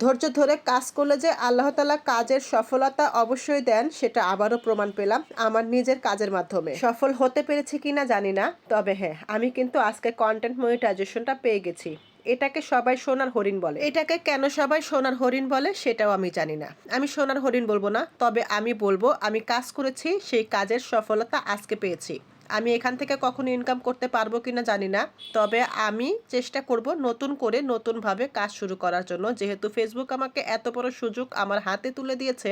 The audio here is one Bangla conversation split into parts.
ধৈর্য ধরে কাজ করলে যে আল্লাহ তালা কাজের সফলতা অবশ্যই দেন, সেটা আবারও প্রমাণ পেলাম আমার নিজের কাজের মাধ্যমে। সফল হতে পেরেছি কিনা জানি না, তবে হ্যাঁ আমি কিন্তু আজকে কন্টেন্ট মনিটাইজেশনটা পেয়ে গেছি। এটাকে সবাই সোনার হরিণ বলে। এটাকে কেন সবাই সোনার হরিণ বলে সেটাও আমি জানি না। আমি সোনার হরিণ বলব না, তবে আমি বলব আমি কাজ করেছি, সেই কাজের সফলতা আজকে পেয়েছি। আমি এখান থেকে কখনো ইনকাম করতে পারব কি না জানি না। তবে আমি চেষ্টা করব নতুন করে নতুনভাবে কাজ শুরু করার জন্য। যেহেতু ফেসবুক আমাকে এত বড় সুযোগ আমার হাতে তুলে দিয়েছে,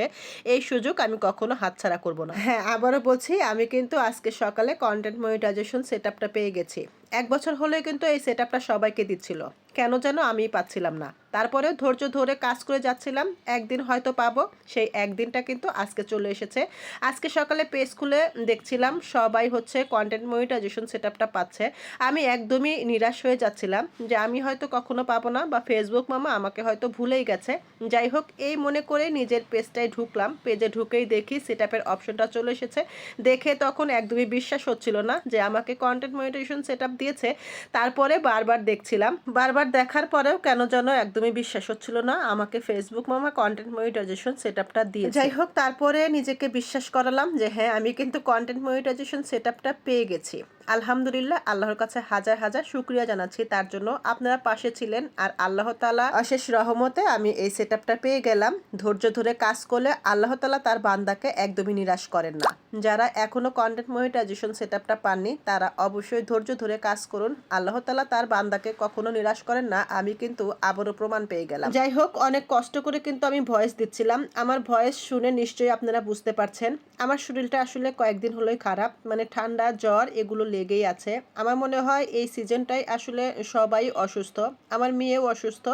এই সুযোগ আমি কখনো হাতছাড়া করব না। হ্যাঁ আবারও বলছি, আমি কিন্তু আজকে সকালে কন্টেন্ট মনিটাইজেশন সেট পেয়ে গেছি। এক বছর হলে কিন্তু এই সেট সবাইকে দিচ্ছিল। কেন যেন আমি পাচ্ছিলাম না। তারপরে ধৈর্য ধরে কাজ করে যাচ্ছিলাম, একদিন হয়তো পাবো, সেই একদিনটা কিন্তু আজকে চলে এসেছে। আজকে সকালে পেজ খুলে দেখছিলাম, সবাই হচ্ছে কন্টেন্ট মনিটাইজেশন সেট আপটা পাচ্ছে। আমি একদমই নিরাশ হয়ে যাচ্ছিলাম যে আমি হয়তো কখনো পাবো না বা ফেসবুক মামা আমাকে হয়তো ভুলেই গেছে। যাই হোক, এই মনে করে নিজের পেজটায় ঢুকলাম। পেজে ঢুকেই দেখি সেট আপের অপশনটা চলে এসেছে। দেখে তখন একদমই বিশ্বাস হচ্ছিল না যে আমাকে কন্টেন্ট মনিটাইজেশন সেট দিয়েছে। তারপরে বারবার দেখছিলাম, বারবার দেখার পরেও কেন যেন একদমই বিশ্বাস হচ্ছিল না। আমাকে ফেসবুক মামা কন্টেন্ট মনিটাইজেশন সেট আপটা দিয়ে যাই হোক, তারপরে নিজেকে বিশ্বাস করালাম যে হ্যাঁ আমি কিন্তু কন্টেন্ট মনিটাইজেশন সেট আপটা পেয়ে গেছি। আলহামদুলিল্লাহ, আল্লাহর কাছে হাজার হাজার শুক্রিয়া জানাচ্ছি। তার জন্য আপনারা পাশে ছিলেন আর আল্লাহ তালা অশেষ রহমতে আমি এই সেট পেয়ে গেলাম। ধৈর্য ধরে কাজ করলে আল্লাহ তালা তার বান্দাকে একদমই নিরাশ করেন না। যারা এখনও কন্টেন্ট মনিটাইজেশন সেট পাননি, তারা অবশ্যই ধৈর্য ধরে কাজ করুন। আল্লাহ তালা তার বান্দাকে কখনো নিরাশ করেন না। আমি কিন্তু আবারও প্রমাণ পেয়ে গেলাম। যাই হোক, অনেক কষ্ট করে কিন্তু আমি ভয়েস দিচ্ছিলাম। আমার ভয়েস শুনে নিশ্চয়ই আপনারা বুঝতে পারছেন। আমার শরীরটা আসলে কয়েকদিন হলোই খারাপ। মানে ঠান্ডা, জ্বর, এগুলো লেগেই আছে। আমার মনে হয় এই সিজনটাই আসলে সবাই অসুস্থ। আমার মেয়েও অসুস্থ।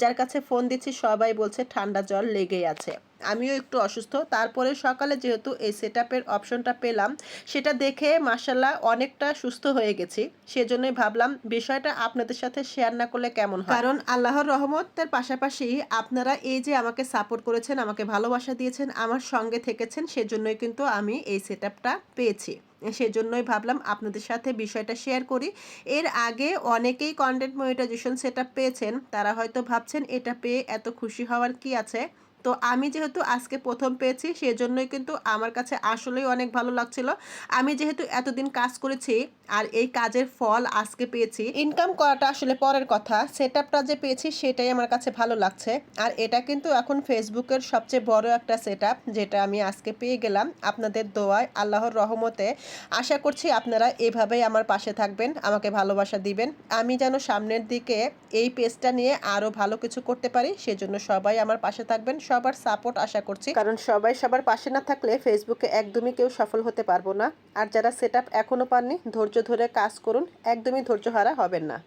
যার কাছে ফোন দিচ্ছি সবাই বলছে ঠান্ডা জল লেগেই আছে। আমিও একটু অসুস্থ। তারপরে সকালে যেহেতু এই সেট অপশনটা পেলাম, সেটা দেখে মাসাল্লাহ অনেকটা সুস্থ হয়ে গেছি। সেজন্যই ভাবলাম বিষয়টা আপনাদের সাথে শেয়ার না করলে কেমন হয়? কারণ আল্লাহর রহমতের পাশাপাশি আপনারা এই যে আমাকে সাপোর্ট করেছেন, আমাকে ভালোবাসা দিয়েছেন, আমার সঙ্গে থেকেছেন, সেজন্যই কিন্তু আমি এই সেট পেয়েছি। সেজন্যই ভাবলাম আপনাদের সাথে বিষয়টা শেয়ার করি। এর আগে অনেকেই কন্টেন্ট মনিটাইজেশন সেট পেয়েছেন, তারা হয়তো ভাবছেন এটা পেয়ে এত খুশি হওয়ার কি আছে? তো আমি যেহেতু আজকে প্রথম পেয়েছি, সেজন্যই কিন্তু আমার কাছে আসলেই অনেক ভালো লাগছিল। আমি যেহেতু এতদিন কাজ করেছি আর এই কাজের ফল আজকে পেয়েছি ইনকাম করাটা আসলে পরের কথা। সেট যে পেয়েছি, সেটাই আমার কাছে ভালো লাগছে। আর এটা কিন্তু এখন ফেসবুকের সবচেয়ে বড় একটা সেট যেটা আমি আজকে পেয়ে গেলাম আপনাদের দোয়ায়, আল্লাহর রহমতে। আশা করছি আপনারা এভাবেই আমার পাশে থাকবেন, আমাকে ভালোবাসা দিবেন। আমি যেন সামনের দিকে এই পেজটা নিয়ে আরও ভালো কিছু করতে পারি, সেজন্য সবাই আমার পাশে থাকবেন। সবার সাপোর্ট আশা করছি। কারণ সবাই সবার পাশে না থাকলে ফেসবুকে একদমই কেউ সফল হতে পারব না। আর যারা সেট আপ এখনও পাননি, ধৈর্য ধরে কাজ করুন। একদমই ধৈর্য হারা হবেন না।